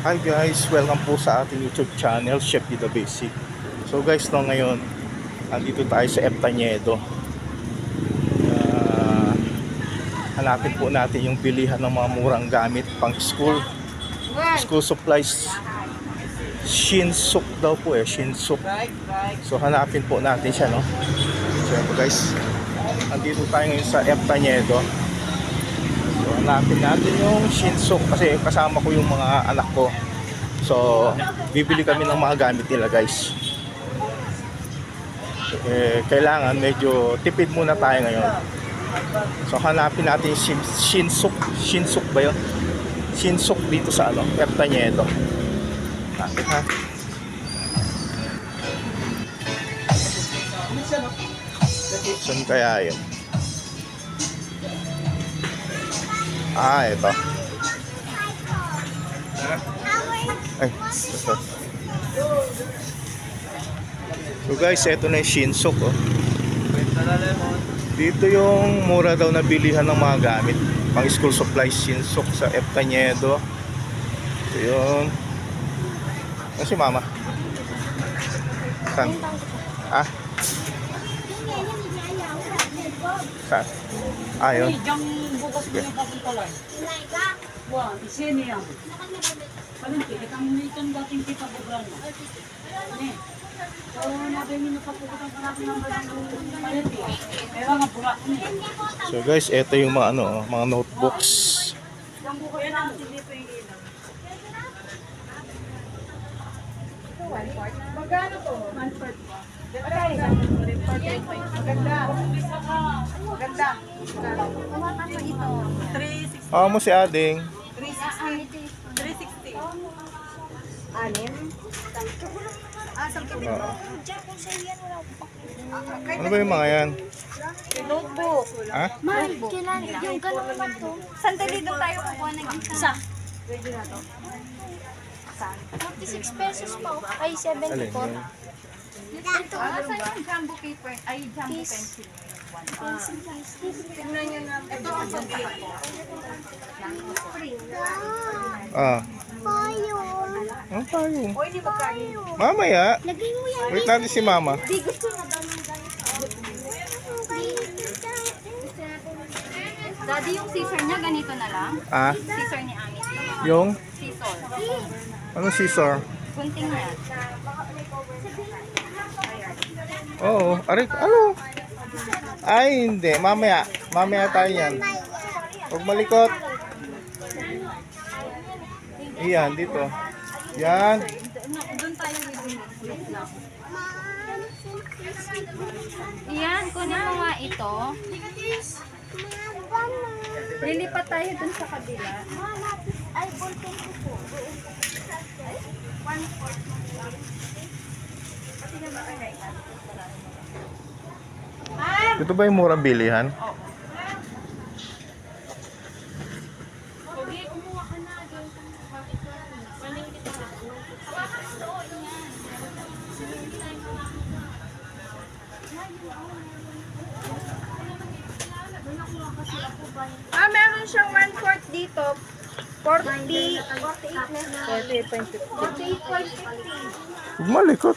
Hi guys, welcome po sa ating YouTube channel, Chef Dida Basic. So guys, no, ngayon, andito tayo sa Eptañedo. Ah, hanapin po natin yung bilihan ng mga murang gamit pang school. School supplies. Shinsuk daw po eh, Shinsuk. So hanapin po natin siya, no? So guys, andito tayo ngayon sa Eptañedo. So hanapin natin yung Shinsuk kasi kasama ko yung mga anak ko. So bibili kami ng mga gamit nila guys. Eh, kailangan medyo tipid muna tayo ngayon. So hanapin natin yung Shin- Shinsuk. Shinsuk ba yun? Shinsuk dito sa ano, Eptañedo. Hanapin ha. Saan kaya yun? Ah, ito. Ay, ito. So guys, ito na yung Shinsuk. Oh. Dito yung mura daw na bilihan ng mga gamit. Pang school supplies Shinsuk sa Eptañedo. Ito yun. Ano si mama? Saan? Ah? Saan? Ah, yun. Diyan bukas ko yung kapuntalan. Wow, isini yan. Palinti, itang nitong dating kita bubran. Eh. Ano so, nabimin na pagkukutan pa natin ng palinti. Kaya nga burak. So guys, ito yung mga ano, mga notebooks. Diyan ko kayo lang, hindi ko yung ilang. Magkano to? 140. Atay. Maganda. Maganda. Ano mo si Ading? 360. 360. Anim? Ah, ah. ah ano ba yung mga yan? Notebook. Ha? Mahal, kailan yung ganun naman to? Sandali doon tayo kukuha ng isa. Pwede na to? Saan? 46 pesos po. Ay, 74. Ah, saan yung jumbo paper? Ay, jumbo pencil. Tignan nyo na. Ito ang pagkakas ko. Ah. Payong. Ano tayo? O, hindi magkano. Mamaya. Lagay mo yan. Wait natin si mama. Di gusto na Daddy, yung scissor niya, ganito na lang. Ah, Scissor ni Ami. yung? Scissor. Ano scissor? Kunting yan. Oo. Aray, ano? Ay, hindi. Mamaya. Mamaya tayo yan. Huwag malikot. Iyan, dito. Yan. Iyan, kunin mo nga ito. Lilipat tayo dun sa kabila. Ay, bulkan ko po. Ito ba yung murang bilihan? Ah, meron siyang 1/4 dito. 40, 48 Huwag malikot.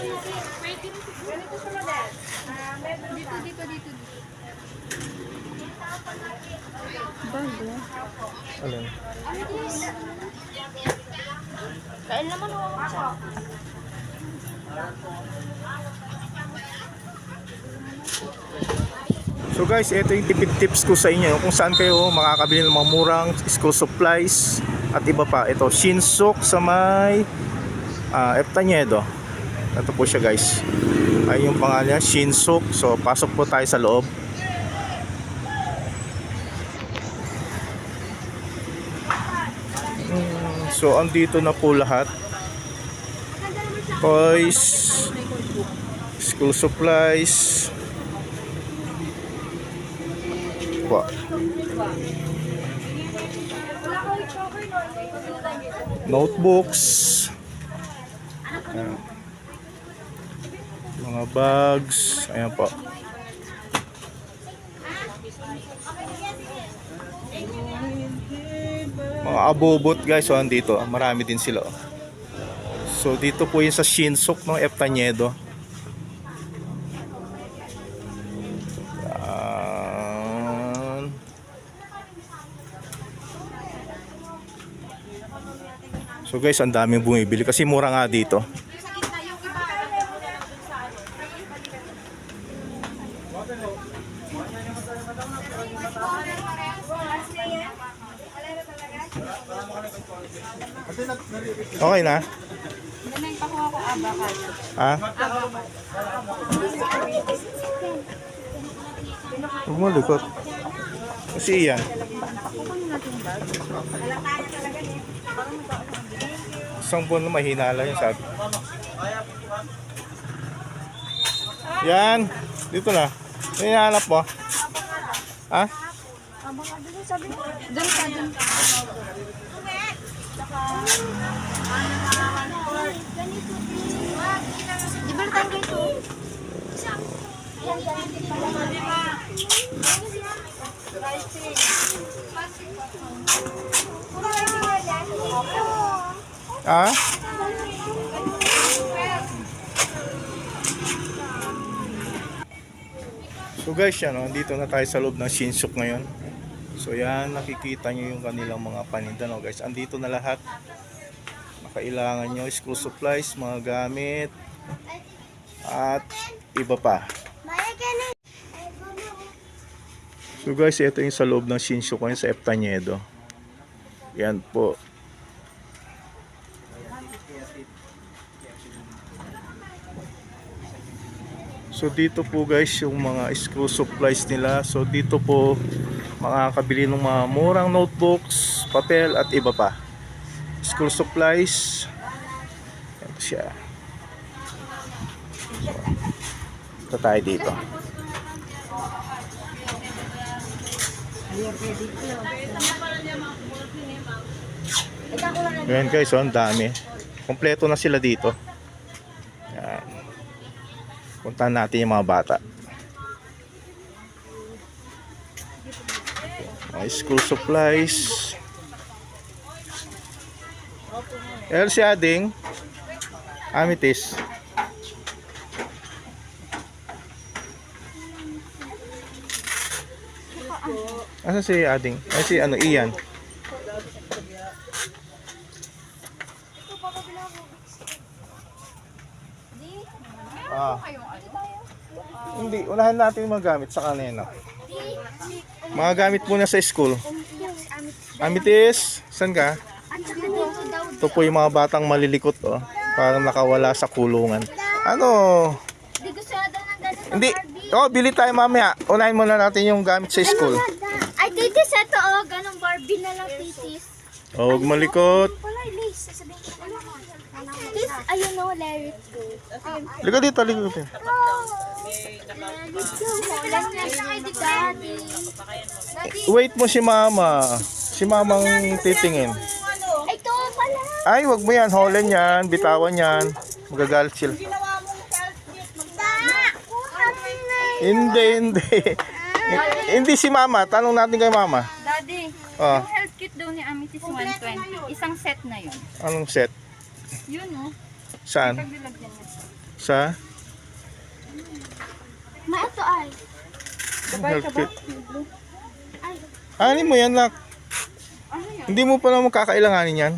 Dito, dito, dito. Alin? Kain naman ako sa. So guys, ito yung tipid tips ko sa inyo kung saan kayo makakabili ng mga murang school supplies at iba pa. Ito, Shinsuk sa may uh, Eptañedo ito po siya guys. Ay yung pangalan niya Shinsuk so pasok po tayo sa loob. Hmm, so andito na po lahat. Toys. School supplies. Po notebooks. Ayan mga bags, ayan po. Mga abobot guys, so andito, marami din sila. oh. So dito po yung sa Shinsuk ng Eptañedo. Yan. So guys, ang daming bumibili kasi mura nga dito. Okay na? Ganun pa ko avocado. Ha? Huwag mo likot. Kasi iyan. Isang buwan na mahinala yun sabi. Yan. Dito na. Hinahanap mo? Ha? Doon ka, doon ka. Di ba tayo ito? Ha? So guys, yan, oh, dito na tayo sa loob ng Shinsuk ngayon. So yan, nakikita nyo yung kanilang mga paninda, no, guys. Andito na lahat. Makailangan nyo, school supplies, mga gamit, at iba pa. So guys, ito yung sa loob ng Shinsuk ngayon sa Eptañedo. Yan po. So dito po guys yung mga school supplies nila. So dito po makakabili ng mga murang notebooks, papel at iba pa. School supplies. Ito siya. Ito tayo dito. Ayan guys, oh, ang dami. Kompleto na sila dito. Yan. Puntahan natin yung mga bata. School supplies. El si Ading. Amitis. Asa si Ading? Ay si ano, Ian. Ah. Hindi, unahan natin yung mga gamit sa kanina. Mga gamit muna sa school. Amitis, saan ka? Ito po yung mga batang malilikot, oh. Parang nakawala sa kulungan. Ano? Hindi. Oh, bili tayo mamaya. Unahin muna natin yung gamit sa school. Ay, titis, ito oh. Ganong Barbie na lang, titis. Oh, huwag malikot. Titis, ayun o, let it go. Liga dito, liga dito. Wait mo si mama. Si mamang titingin. ito pala. Ay, wag mo yan. Holen yan. Bitawan yan. Magagalit sila. Hindi, hindi. hindi si mama. Tanong natin kay mama. Daddy, Oh, health kit daw ni Amitis 120. Isang set na yun. anong set? Yun oh. Saan? Paglalagyan mo. Sa? Ma, ito ay. Health kit. Ay, Ano mo yan, nak? Ano yun? Hindi mo pa naman kakailanganin yan.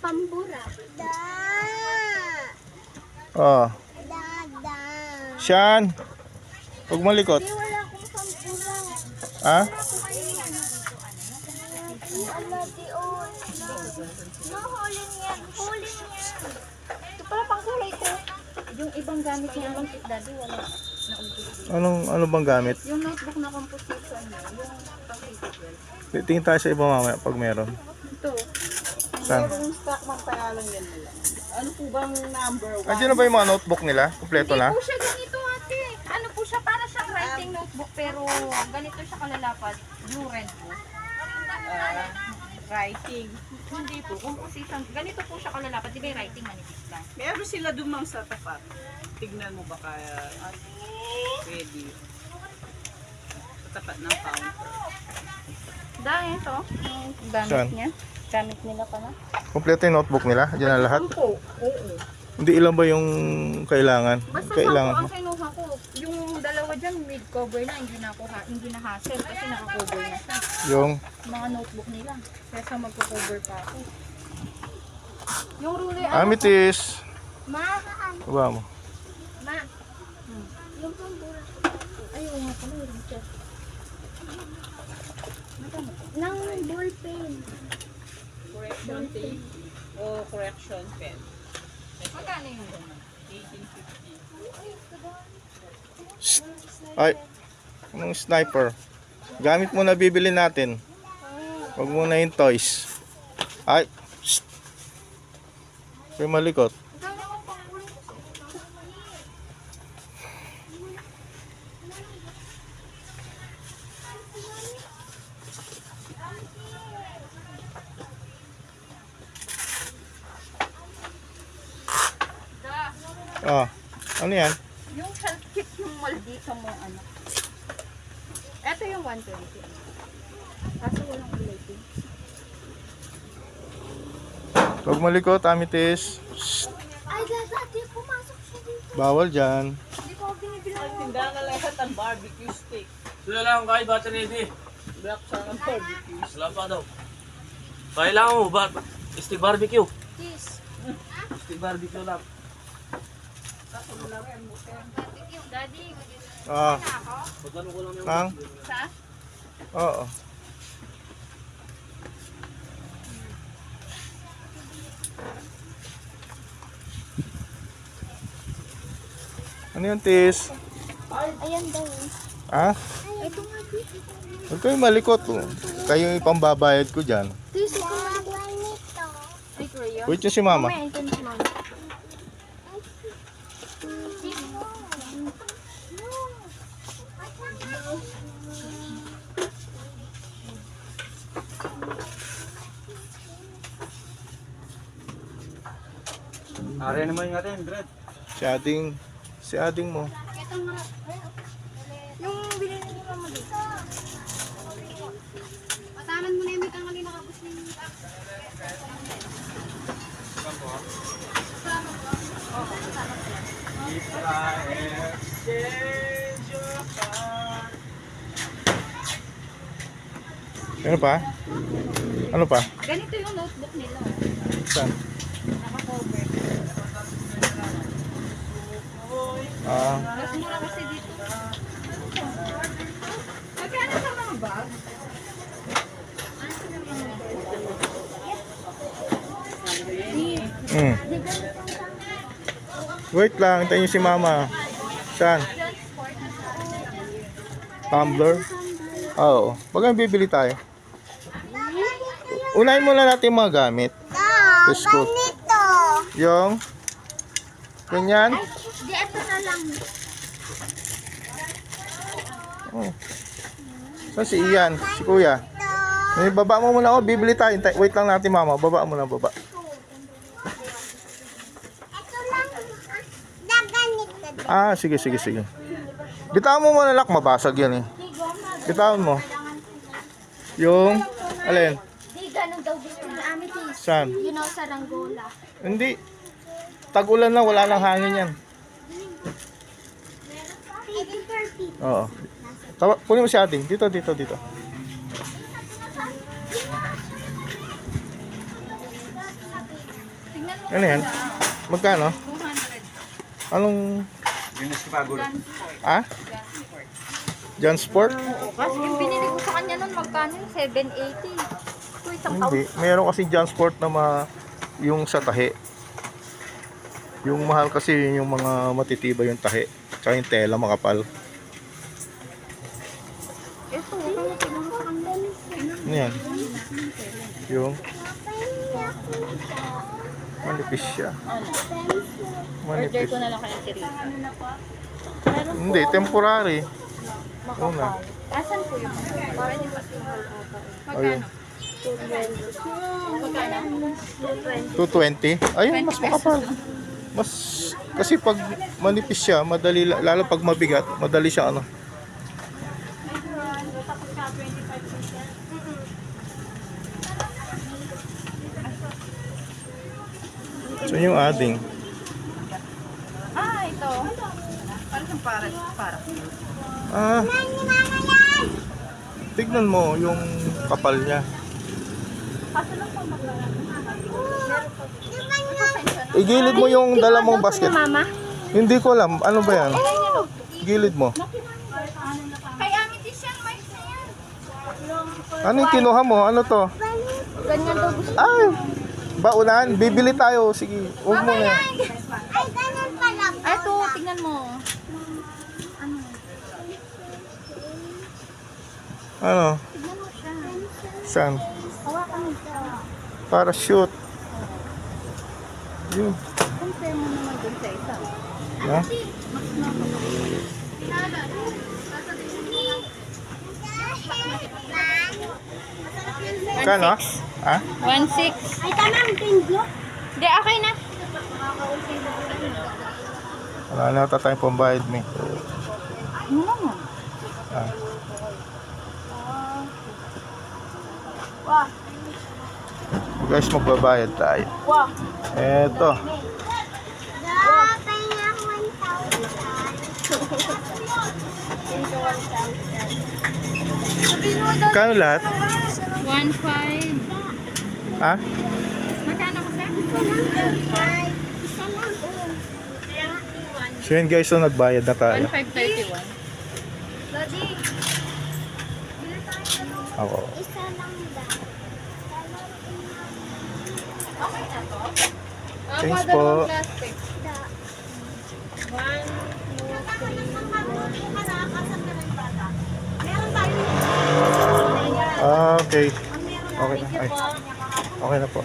pambura. Da. Oh. Da, da. Siyan. Huwag malikot. Di, wala akong pambura. Ha? Ala, ibang gamit niya ang kit, Daddy, wala. Anong, ano bang gamit? Yung notebook na composition niya, yung pang-physical. Tingin tayo sa iba mamaya pag meron. Ito. Saan? Yung stock magpayalan yan nila. Ano po bang number one? Andiyan na ba yung mga notebook nila? Kompleto Hindi na? po siya ganito ate. Ano po siya, para siyang writing notebook pero ganito siya kalalapat. Blue red po. Ah, writing. Hindi po, composition. Ganito po siya kalalapat. Di ba yung writing manipis lang? Meron sila dumang sa tapat. Tignan mo ba kaya at pwede. Sa tapat ng counter. Dahil ito, yung gamit Saan? niya. Gamit nila pala. Kompleto yung notebook nila? Andiyan na lahat? Oo. Hindi ilan ba yung kailangan? Basta Kailangan sampo ang. Yung dalawa dyan, mid-cover na, hindi na ako ha- hindi na hassle kasi naka-cover na siya. Yung Mga notebook nila. Kaya sa magko-cover pa ako. Yung ruler, ano? Amethyst. Ma, Baba mo. ma. Yung pambura. Ayaw nga pala yung Richard. Nang ball pen. Correction tape. O correction pen. Magkano yung 1850. Ay, anong sniper? Gamit mo na bibili natin. Huwag mo na yung toys. Ay, shh. May malikot. Ah, ano yan? Yung health kit yung maldito mo ano. Ito yung 120. Kaso walang plating. Huwag malikot. Shh. Ay, dati pumasok siya dito. Bawal dyan. Hindi ko binibili. Tindahan na lahat ang barbecue steak. Sila lang kay battery ni. Black sa ang barbecue. Sila pa daw. Kailangan mo ba stick barbecue? This. Stick barbecue lang. Daddy, Ah, ang? sa? Oo. Ano yung tis? Ayan daw. Ha? Ito nga, dito. Huwag kayo malikot. oh. Kayo yung pambabayad ko dyan. This, ito. Wait nyo si mama. May ito si mama. Are naman yung atin, Brad. Si ading, si ading mo. Ano pa? Ano pa? Ganito yung notebook nila. Saan? Naka-cover. Ah, Mas mura kasi dito. Magkano sa mga bag? mm. Wait lang, hintayin si mama. Saan? Tumbler? Oo. Baga bibili tayo. Unahin muna natin yung mga gamit. Sa school. Nito. Yung? Ganyan? Di, ito na lang. Oh. Saan si Ian? Si Kuya? May baba mo muna ako, bibili tayo. Wait lang natin mama, baba mo na baba. Ah, sige, sige, sige. Bitawan mo muna lak, mabasag yan eh. Bitawan mo. Yung, alin? Di, ganun daw gusto ni Amethyst. Saan? You know, sa Rangola. Hindi. Tag-ulan na, wala nang hangin yan. 1830. Oo. Tawa, kunin mo si ating. Dito, dito, dito. Ano yan? Magkano? 200. Anong... Ah? John Sport? Kasi yung binili ko sa kanya nun, magkano yun? 780. Isang Hindi. Meron kasi John Sport na ma... yung sa tahi. Yung mahal kasi yung mga matitibay yung tahi. Tsaka yung tela makapal. Ito, kanya. Ano yan? Yung... Manipis siya. Ano? Order Manipis. ko na lang kay Teresa. Hindi, temporary. Una. Asan po yung Para hindi pa Ayun. Magkano? 220. Ayun, mas makapal. Mas, kasi pag manipis siya, madali, lalo pag mabigat, madali siya ano. So yung ading. Ah, ito. Parang siyang para. Para. Ah. Tignan mo yung kapal niya. Igilid mo yung dala mong basket. Mama? Hindi ko alam. Ano ba yan? Gilid mo. Kay yan, may yan. Ano yung kinuha mo? Ano to? Ganyan daw gusto. Ay! Baunan? Bibili tayo. Sige. Huwag mo na. Ay, ganyan pala. Ito. Tingnan mo. Ano? Siya. Saan? Siya. Parachute. Yun. Compare mo naman dun sa isa. Ha? Kano? Ha? 1.6. Ay, tama ang pinglo. Hindi, okay na. Wala na ata tayong pambayad mo. eh. Ano naman? Ah. Guys, magbabayad tayo. Eto. Wah, pahinga ako 1,000. Kano lahat? 1.5. Ha? Magkano ko sir? Isa lang. So yun guys, so nagbayad na tayo. 1.531. Daddy, bili tayo ng Ako. isa lang daw. Thanks po. Ah, okay. Okay na. Ay. Okay na po.